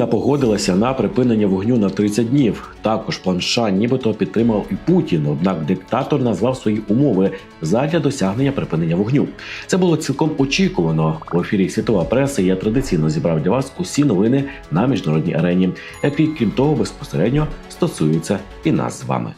Україна погодилася на припинення вогню на 30 днів. Також план США нібито підтримав і Путін. Однак диктатор назвав свої умови задля досягнення припинення вогню. Це було цілком очікувано. В ефірі світова преса я традиційно зібрав для вас усі новини на міжнародній арені, які крім того безпосередньо стосуються і нас з вами.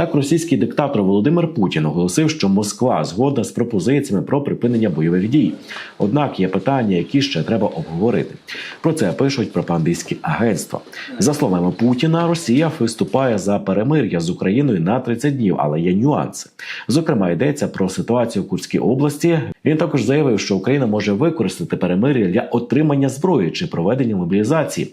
Так, російський диктатор Володимир Путін оголосив, що Москва згодна з пропозиціями про припинення бойових дій. Однак є питання, які ще треба обговорити. Про це пишуть пропагандистські агентства. За словами Путіна, Росія виступає за перемир'я з Україною на 30 днів, але є нюанси. Зокрема, йдеться про ситуацію в Курській області. Він також заявив, що Україна може використати перемир'я для отримання зброї чи проведення мобілізації.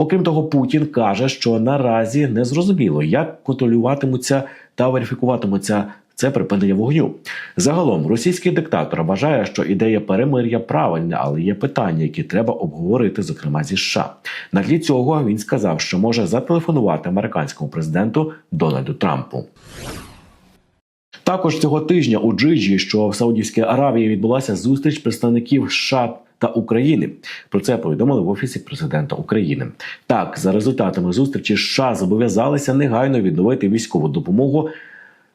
Окрім того, Путін каже, що наразі не зрозуміло, як контролюватимуться та верифікуватимуться це припинення вогню. Загалом, російський диктатор вважає, що ідея перемир'я правильна, але є питання, які треба обговорити, зокрема зі США. На тлі цього він сказав, що може зателефонувати американському президенту Дональду Трампу. Також цього тижня у Джиджі, що в Саудівській Аравії, відбулася зустріч представників США та України. Про це повідомили в офісі президента України. Так, за результатами зустрічі США зобов'язалися негайно відновити військову допомогу.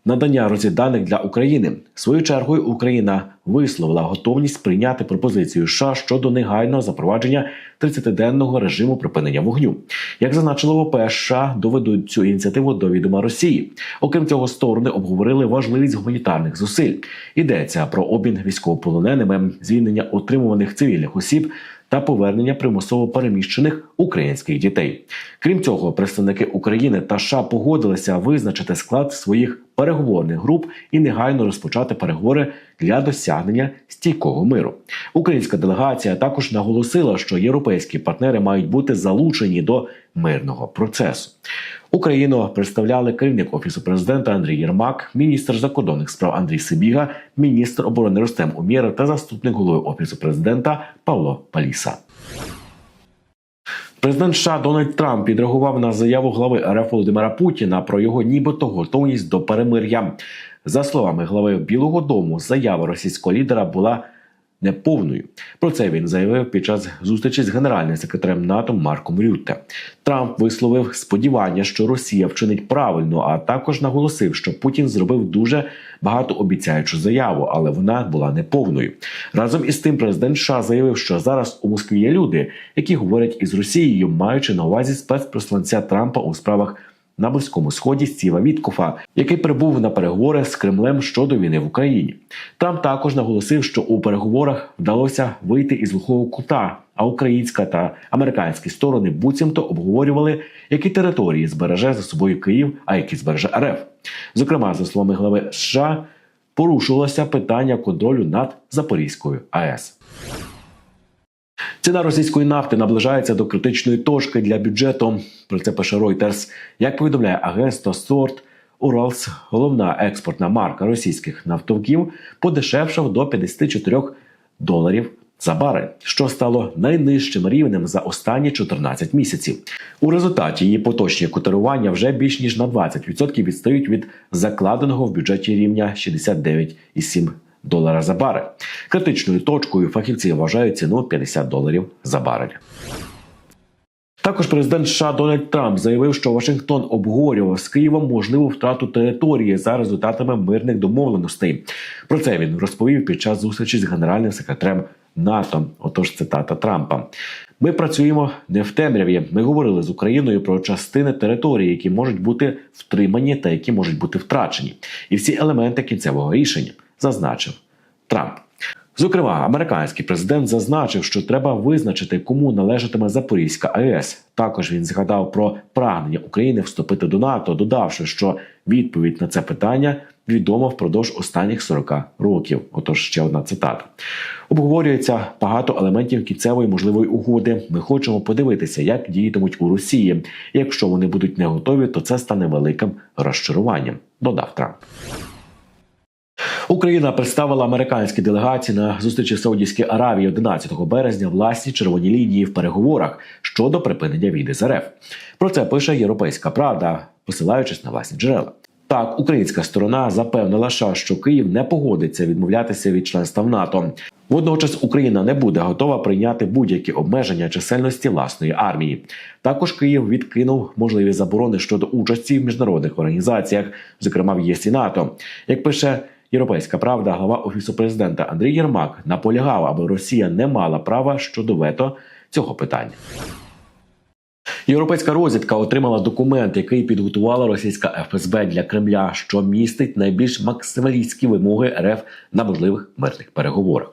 Надання розвідданих для України свою чергою Україна висловила готовність прийняти пропозицію США щодо негайного запровадження 30-денного режиму припинення вогню. Як зазначило ВП, США доведуть цю ініціативу до відома Росії. Окрім цього, сторони обговорили важливість гуманітарних зусиль. Йдеться про обмін військовополоненими, звільнення отримуваних цивільних осіб та повернення примусово переміщених українських дітей. Крім цього, представники України та США погодилися визначити склад своїх переговорних груп і негайно розпочати переговори для досягнення стійкого миру. Українська делегація також наголосила, що європейські партнери мають бути залучені до мирного процесу. Україну представляли керівник офісу президента Андрій Єрмак, міністр закордонних справ Андрій Сибіга, міністр оборони Ростем Умєра та заступник голови офісу президента Павло Паліса. Президент США Дональд Трамп відреагував на заяву глави РФ Володимира Путіна про його нібито готовність до перемир'я. За словами глави Білого Дому, заява російського лідера була неповною. Про це він заявив під час зустрічі з генеральним секретарем НАТО Марком Рютте. Трамп висловив сподівання, що Росія вчинить правильно, а також наголосив, що Путін зробив дуже багатообіцяючу заяву, але вона була неповною. Разом із тим, президент США заявив, що зараз у Москві є люди, які говорять із Росією, маючи на увазі спецпосланця Трампа у справах на близькому сході Стіва Віткофа, який прибув на переговори з Кремлем щодо війни в Україні. Трамп також наголосив, що у переговорах вдалося вийти із глухого кута. А українська та американські сторони буцімто обговорювали, які території збереже за собою Київ, а які збереже РФ. Зокрема, за словами глави США, порушувалося питання контролю над Запорізькою АЕС. Ціна російської нафти наближається до критичної точки для бюджету. Про це пише Reuters. Як повідомляє агентство Сорт, Уралс, головна експортна марка російських нафтовків, подешевшав до 54 доларів за барель, що стало найнижчим рівнем за останні 14 місяців. У результаті її поточні котирування вже більш ніж на 20% відстають від закладеного в бюджеті рівня 69,7 долара за барель. Критичною точкою фахівці вважають ціну 50 доларів за барель. Також президент США Дональд Трамп заявив, що Вашингтон обговорював з Києвом можливу втрату території за результатами мирних домовленостей. Про це він розповів під час зустрічі з генеральним секретарем НАТО. Отож, цитата Трампа. Ми працюємо не в темряві. Ми говорили з Україною про частини території, які можуть бути втримані та які можуть бути втрачені, і всі елементи кінцевого рішення, зазначив Трамп. Зокрема, американський президент зазначив, що треба визначити, кому належатиме Запорізька АЕС. Також він згадав про прагнення України вступити до НАТО, додавши, що відповідь на це питання відома впродовж останніх 40 років. Отож, ще одна цитата. Обговорюється багато елементів кінцевої можливої угоди. Ми хочемо подивитися, як діятимуть у Росії. Якщо вони будуть не готові, то це стане великим розчаруванням. Додав Трамп. Україна представила американські делегації на зустрічі в Саудівській Аравії 11 березня власні червоні лінії в переговорах щодо припинення війни з РФ. Про це пише Європейська Правда, посилаючись на власні джерела. Так, українська сторона запевнила, США, що Київ не погодиться відмовлятися від членства в НАТО. Водночас Україна не буде готова прийняти будь-які обмеження чисельності власної армії. Також Київ відкинув можливі заборони щодо участі в міжнародних організаціях, зокрема в ЄС і НАТО. Як пише Європейська правда, глава офісу президента Андрій Єрмак наполягав, аби Росія не мала права щодо вето цього питання. Європейська розвідка отримала документ, який підготувала російська ФСБ для Кремля, що містить найбільш максималістські вимоги РФ на можливих мирних переговорах.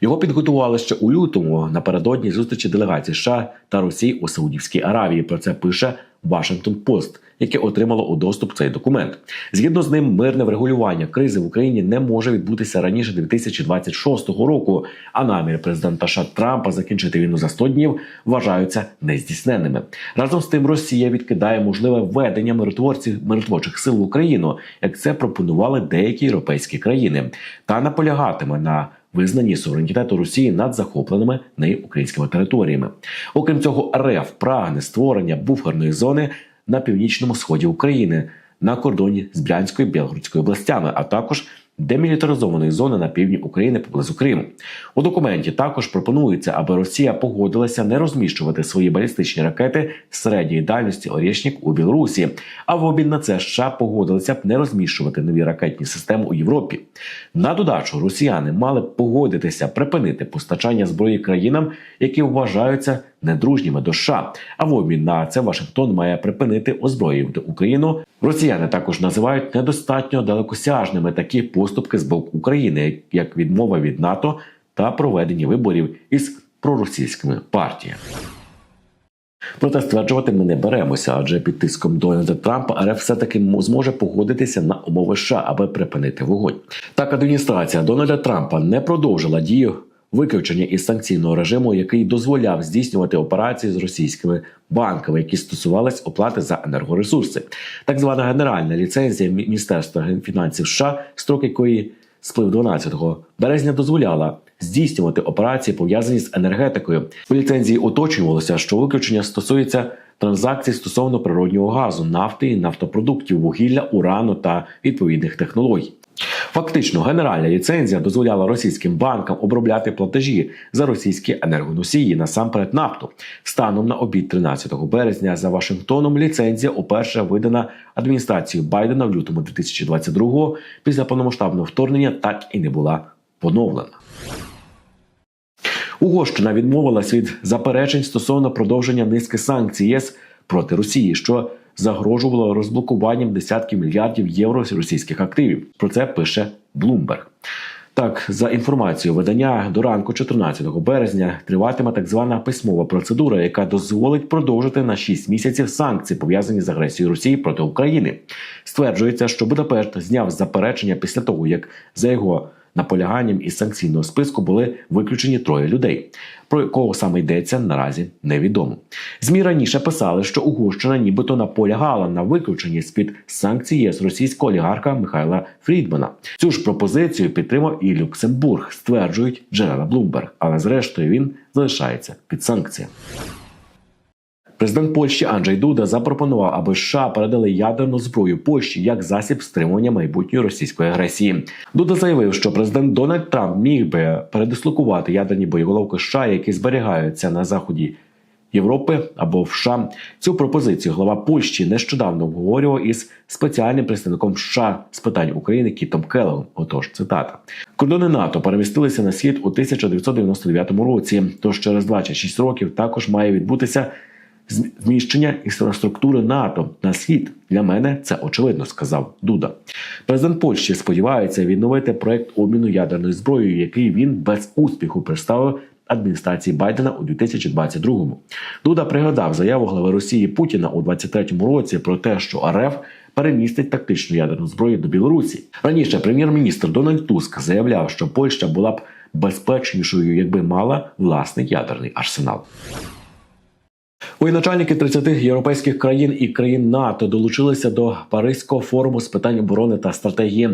Його підготували ще у лютому напередодні зустрічі делегацій США та Росії у Саудівській Аравії. Про це пише Washington Post, яке отримало у доступ цей документ. Згідно з ним, мирне врегулювання кризи в Україні не може відбутися раніше 2026 року. А наміри президента США Трампа закінчити війну за 100 днів вважаються нездійсненними. Разом з тим, Росія відкидає можливе введення миротворців миротворчих сил в Україну, як це пропонували деякі європейські країни, та наполягатиме на визнанні суверенітету Росії над захопленими нею українськими територіями. Окрім цього, РФ прагне створення буферної зони на північному сході України на кордоні з Брянською Білгородською областями, а також демілітаризованої зони на півдні України поблизу Криму. У документі також пропонується, аби Росія погодилася не розміщувати свої балістичні ракети середньої дальності Орєшнік у Білорусі. А в обмін на це США погодилися б не розміщувати нові ракетні системи у Європі. На додачу росіяни мали б погодитися припинити постачання зброї країнам, які вважаються недружніми до США. А в обмін на це Вашингтон має припинити озброювати Україну. Росіяни також називають недостатньо далекосяжними такі поступки з боку України, як відмова від НАТО та проведення виборів із проросійськими партіями. Проте стверджувати ми не беремося, адже під тиском Дональда Трампа РФ все таки зможе погодитися на умови США, аби припинити вогонь. Так, адміністрація Дональда Трампа не продовжила дію виключення із санкційного режиму, який дозволяв здійснювати операції з російськими банками, які стосувались оплати за енергоресурси. Так звана генеральна ліцензія Міністерства фінансів США, строк якої сплив 12 березня, дозволяла здійснювати операції пов'язані з енергетикою. У ліцензії уточнювалося, що виключення стосується транзакцій стосовно природнього газу, нафти нафтопродуктів, вугілля, урану та відповідних технологій. Фактично, генеральна ліцензія дозволяла російським банкам обробляти платежі за російські енергоносії насамперед нафту. Станом на обід 13 березня за Вашингтоном ліцензія уперше видана адміністрацією Байдена в лютому 2022-го після повномасштабного вторгнення так і не була поновлена. Угорщина відмовилась від заперечень стосовно продовження низки санкцій ЄС проти Росії, що загрожувало розблокуванням десятків мільярдів євро російських активів. Про це пише Bloomberg. Так, за інформацією видання до ранку 14 березня триватиме так звана письмова процедура, яка дозволить продовжити на 6 місяців санкції, пов'язані з агресією Росії проти України. Стверджується, що Будапешт зняв заперечення після того, як за його наполяганням із санкційного списку були виключені троє людей. Про кого саме йдеться наразі невідомо. Змі раніше писали, що Угорщина нібито наполягала на виключенні з під санкцій ЄС російського олігарха Михайла Фрідмана. Цю ж пропозицію підтримав і Люксембург, стверджують джерела Bloomberg, але зрештою він залишається під санкціями. Президент Польщі Анджей Дуда запропонував, аби США передали ядерну зброю Польщі як засіб стримування майбутньої російської агресії. Дуда заявив, що президент Дональд Трамп міг би передислокувати ядерні боєголовки США, які зберігаються на заході. Європи або в США цю пропозицію глава Польщі нещодавно обговорював із спеціальним представником США з питань України Кітом Келлогом. Отож, цитата кордони НАТО перемістилися на схід у 1999 році. Тож через 26 років також має відбутися зміщення інфраструктури НАТО на схід. Для мене це очевидно, сказав Дуда. Президент Польщі сподівається відновити проект обміну ядерною зброєю, який він без успіху представив адміністрації Байдена у 2022-му. Дуда пригадав заяву глави Росії Путіна у 2023 році про те, що РФ перемістить тактичну ядерну зброю до Білорусі. Раніше прем'єр-міністр Дональд Туск заявляв, що Польща була б безпечнішою, якби мала власний ядерний арсенал. Воєначальники 30 європейських країн і країн НАТО долучилися до Паризького форуму з питань оборони та стратегії.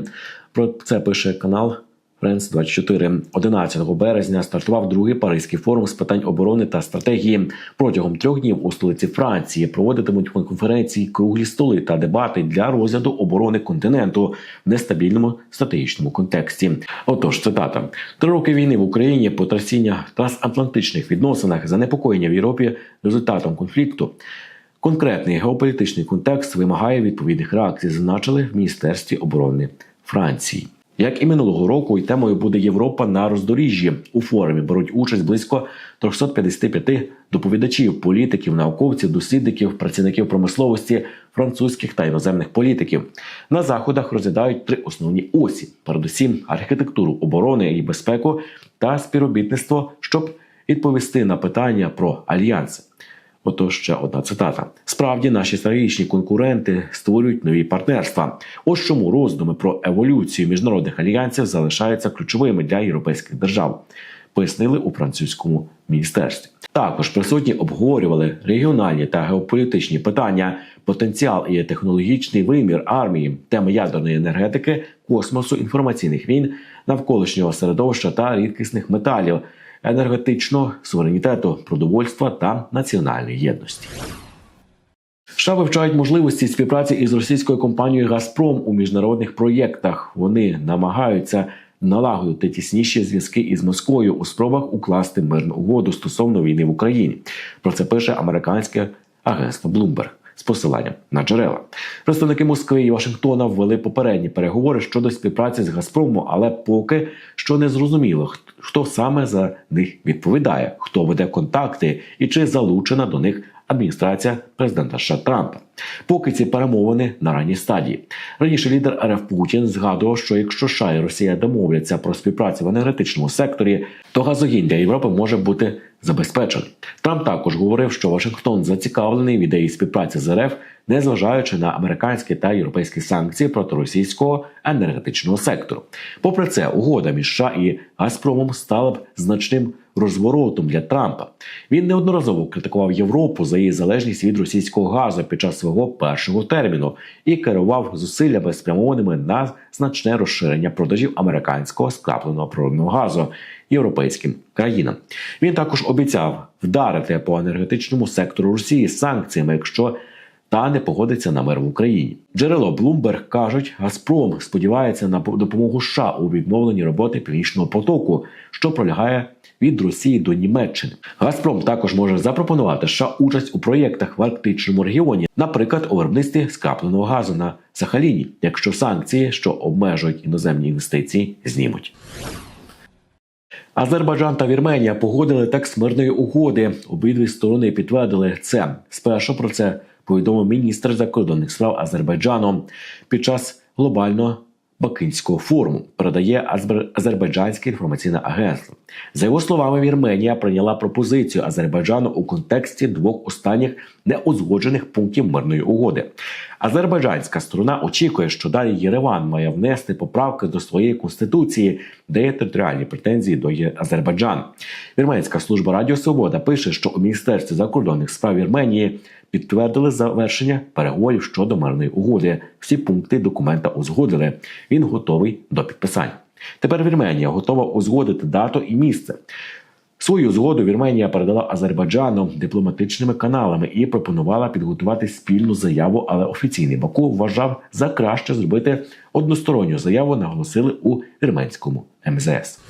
Про це пише канал Френс 24 11 березня стартував другий паризький форум з питань оборони та стратегії. Протягом трьох днів у столиці Франції проводитимуть конференції, круглі столи та дебати для розгляду оборони континенту в нестабільному стратегічному контексті. Отож, цитата три роки війни в Україні, потрясіння в трансатлантичних відносинах, занепокоєння в Європі результатом конфлікту. Конкретний геополітичний контекст вимагає відповідних реакцій, зазначили в Міністерстві оборони Франції. Як і минулого року, і темою буде Європа на роздоріжжі. У форумі беруть участь близько 355 доповідачів, політиків, науковців, дослідників, працівників промисловості, французьких та іноземних політиків. На заходах розглядають три основні осі: передусім архітектуру оборони і безпеку та співробітництво, щоб відповісти на питання про альянси. Ото ще одна цитата: справді наші стратегічні конкуренти створюють нові партнерства. Ось чому роздуми про еволюцію міжнародних альянсів залишаються ключовими для європейських держав. Пояснили у французькому міністерстві. Також присутні обговорювали регіональні та геополітичні питання, потенціал і технологічний вимір армії, теми ядерної енергетики, космосу, інформаційних війн, навколишнього середовища та рідкісних металів енергетичного суверенітету, продовольства та національної єдності. США вивчають можливості співпраці із російською компанією Газпром у міжнародних проєктах. Вони намагаються налагодити тісніші зв'язки із Москвою у спробах укласти мирну угоду стосовно війни в Україні. Про це пише американське агентство Bloomberg з посиланням на джерела. Представники Москви і Вашингтона ввели попередні переговори щодо співпраці з Газпромом, але поки що не зрозуміло, хто саме за них відповідає, хто веде контакти і чи залучена до них адміністрація президента США Трампа. Поки ці перемовини на ранній стадії. Раніше лідер РФ Путін згадував, що якщо США і Росія домовляться про співпрацю в енергетичному секторі, то газогін для Європи може бути забезпечений. Трамп також говорив, що Вашингтон зацікавлений в ідеї співпраці з РФ, незважаючи на американські та європейські санкції проти російського енергетичного сектору. Попри це, угода між США і Газпромом стала б значним розворотом для Трампа. Він неодноразово критикував Європу за її залежність від російського газу під час свого першого терміну і керував зусиллями спрямованими на значне розширення продажів американського скрапленого природного газу європейським країнам. Він також обіцяв вдарити по енергетичному сектору Росії санкціями, якщо та не погодиться на мир в Україні. Джерело Bloomberg кажуть, Газпром сподівається на допомогу США у відновленні роботи північного потоку, що пролягає від Росії до Німеччини. Газпром також може запропонувати США участь у проєктах в арктичному регіоні, наприклад, у виробництві скрапленого газу на Сахаліні, якщо санкції, що обмежують іноземні інвестиції, знімуть. Азербайджан та Вірменія погодили текст мирної угоди. Обидві сторони підтвердили це. Спершу про це повідомив міністр закордонних справ Азербайджану під час глобального Бакинського форуму. Передає Азербайджанське інформаційне агентство. За його словами, Вірменія прийняла пропозицію Азербайджану у контексті двох останніх неузгоджених пунктів мирної угоди. Азербайджанська сторона очікує, що далі Єреван має внести поправки до своєї конституції, де є територіальні претензії до Азербайджану. Вірменська служба Радіо Свобода пише, що у міністерстві закордонних справ Вірменії підтвердили завершення переговорів щодо мирної угоди. Всі пункти документа узгодили. Він готовий до підписання. Тепер Вірменія готова узгодити дату і місце. Свою згоду Вірменія передала Азербайджану дипломатичними каналами і пропонувала підготувати спільну заяву, але офіційний Баку вважав за краще зробити односторонню заяву. Наголосили у вірменському МЗС.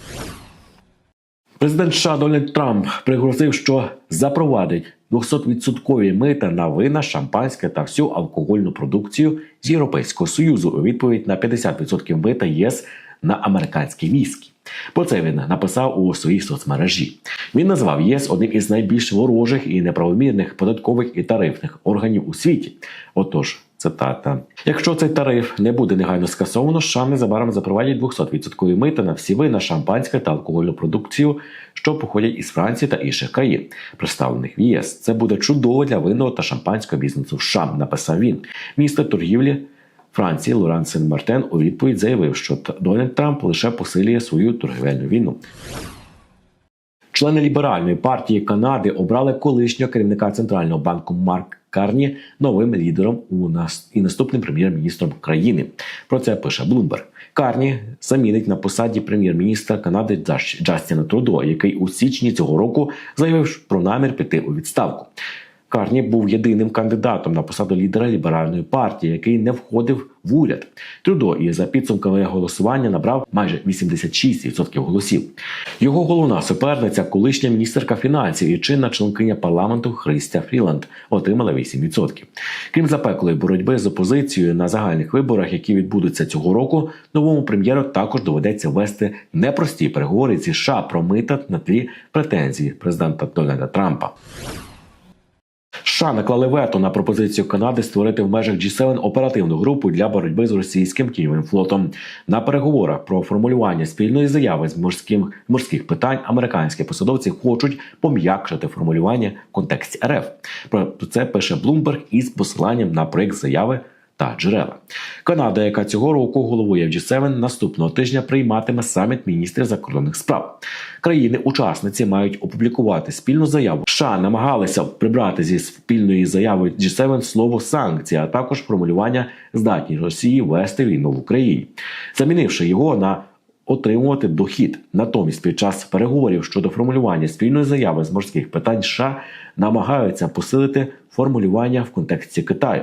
Президент США Дональд Трамп пригрозив, що запровадить 200% мита на вина, шампанське та всю алкогольну продукцію з Європейського союзу у відповідь на 50% мита ЄС на американські віскі. Про це він написав у своїй соцмережі. Він назвав ЄС одним із найбільш ворожих і неправомірних податкових і тарифних органів у світі. Отож. Цитата: якщо цей тариф не буде негайно скасовано, США незабаром запровадять 200% мита на всі вина, шампанське та алкогольну продукцію, що походять із Франції та інших країн, представлених в ЄС. Це буде чудово для винного та шампанського бізнесу. в США, написав він. Міністр торгівлі Франції Лоран Сен Мартен у відповідь заявив, що Дональд Трамп лише посилює свою торгівельну війну. Члени ліберальної партії Канади обрали колишнього керівника центрального банку Марк Карні новим лідером у нас і наступним прем'єр-міністром країни. Про це пише Блумберг. Карні замінить на посаді прем'єр-міністра Канади Джастіна Трудо, який у січні цього року заявив про намір піти у відставку. Карні був єдиним кандидатом на посаду лідера ліберальної партії, який не входив в уряд. Трудо і за підсумками голосування набрав майже 86% голосів. Його головна суперниця, колишня міністерка фінансів і чинна членкиня парламенту Христя Фріланд, отримала 8%. Крім запеклої боротьби з опозицією на загальних виборах, які відбудуться цього року, новому прем'єру також доведеться вести непрості переговори зі США про мита на тлі претензій президента Дональда Трампа. США наклали вето на пропозицію Канади створити в межах G7 оперативну групу для боротьби з російським тіньовим флотом. На переговорах про формулювання спільної заяви з морським морських питань американські посадовці хочуть пом'якшити формулювання в контексті РФ. Про це пише Bloomberg із посиланням на проект заяви та джерела. Канада, яка цього року головує в G7, наступного тижня прийматиме саміт міністрів закордонних справ. Країни-учасниці мають опублікувати спільну заяву. США намагалися прибрати зі спільної заяви G7 слово санкції, а також формулювання здатні Росії вести війну в Україні, замінивши його на отримувати дохід. Натомість, під час переговорів щодо формулювання спільної заяви з морських питань США намагаються посилити формулювання в контексті Китаю.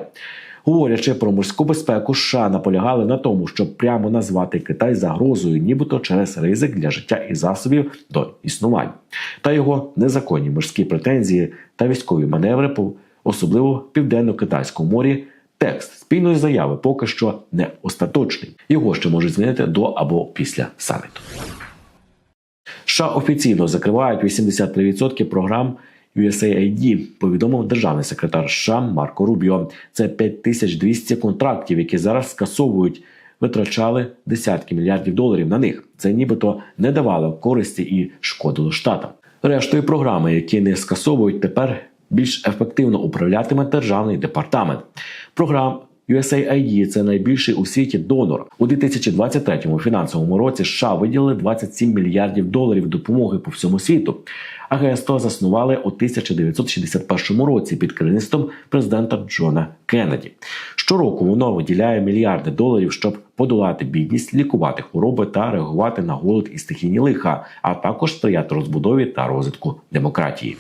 Говорячи про морську безпеку, США наполягали на тому, щоб прямо назвати Китай загрозою, нібито через ризик для життя і засобів до існування, та його незаконні морські претензії та військові маневри, особливо в південно-китайському морі. Текст спільної заяви поки що не остаточний. Його ще можуть змінити до або після саміту. США офіційно закривають 83% програм USAID, повідомив державний секретар США Марко Рубіо. Це 5200 контрактів, які зараз скасовують. Витрачали десятки мільярдів доларів на них. Це нібито не давало користі і шкодило штатам. Рештою програми, які не скасовують, тепер більш ефективно управлятиме державний департамент. Програм USAID – це найбільший у світі донор. У 2023 фінансовому році США виділили 27 мільярдів доларів допомоги по всьому світу. Агентство заснували у 1961 році під керівництвом президента Джона Кеннеді. Щороку воно виділяє мільярди доларів, щоб подолати бідність, лікувати хвороби та реагувати на голод і стихійні лиха, а також сприяти розбудові та розвитку демократії.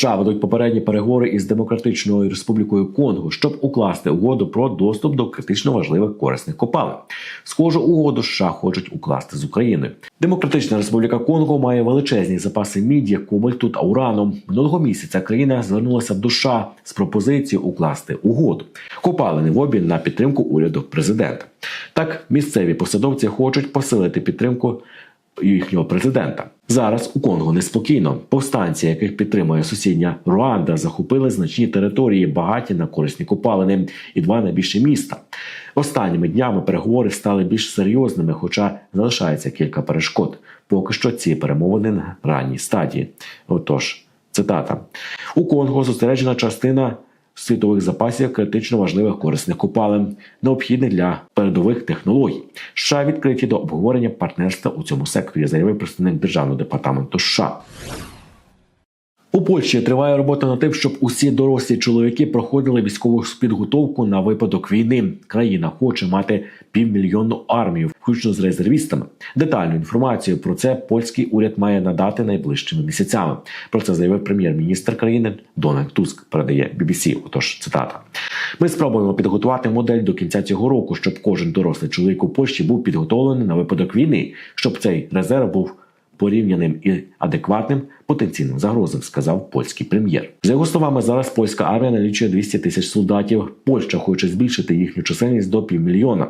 США ведуть попередні переговори із Демократичною Республікою Конго, щоб укласти угоду про доступ до критично важливих корисних копалин. Схожу угоду США хочуть укласти з Україною. Демократична Республіка Конго має величезні запаси міді, кобальту та урану. Минулого місяця країна звернулася до США з пропозицією укласти угоду. Копалини в обмін на підтримку уряду президента. Так, місцеві посадовці хочуть посилити підтримку їхнього президента. Зараз у Конго неспокійно. Повстанці, яких підтримує сусідня Руанда, захопили значні території, багаті на корисні копалини, і два найбільші міста. Останніми днями переговори стали більш серйозними, хоча залишається кілька перешкод. Поки що ці перемовини на ранній стадії. Отож, цитата: у Конго зосереджена частина світових запасів критично важливих корисних копалин, необхідних для передових технологій. США відкриті до обговорення партнерства у цьому секторі, заявив представник державного департаменту США. У Польщі триває робота над тим, щоб усі дорослі чоловіки проходили військову підготовку на випадок війни. Країна хоче мати півмільйонну армію, включно з резервістами. Детальну інформацію про це польський уряд має надати найближчими місяцями. Про це заявив прем'єр-міністр країни Дональд Туск. Передає BBC. Отож, цитата: ми спробуємо підготувати модель до кінця цього року, щоб кожен дорослий чоловік у Польщі був підготовлений на випадок війни, щоб цей резерв був порівняним і адекватним потенційним загрозам, сказав польський прем'єр. За його словами, зараз польська армія налічує 200 тисяч солдатів. Польща хоче збільшити їхню чисельність до півмільйона.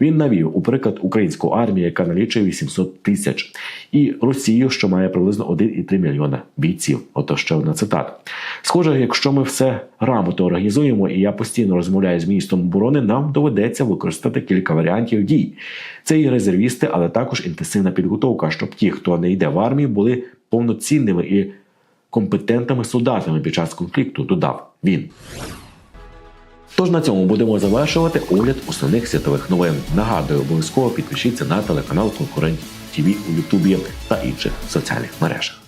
Він навів у приклад українську армію, яка налічує 800 тисяч, і Росію, що має приблизно 1,3 мільйона бійців. Ото ще одна цитата. Схоже, якщо ми все грамотно організуємо, і я постійно розмовляю з міністром оборони, нам доведеться використати кілька варіантів дій. Це і резервісти, але також інтенсивна підготовка, щоб ті, хто не йде в армію, були повноцінними і компетентними солдатами під час конфлікту. Додав він. Тож на цьому будемо завершувати огляд основних світових новин. Нагадую, обов'язково підпишіться на телеканал Конкурент ТВ у Ютубі та інших соціальних мережах.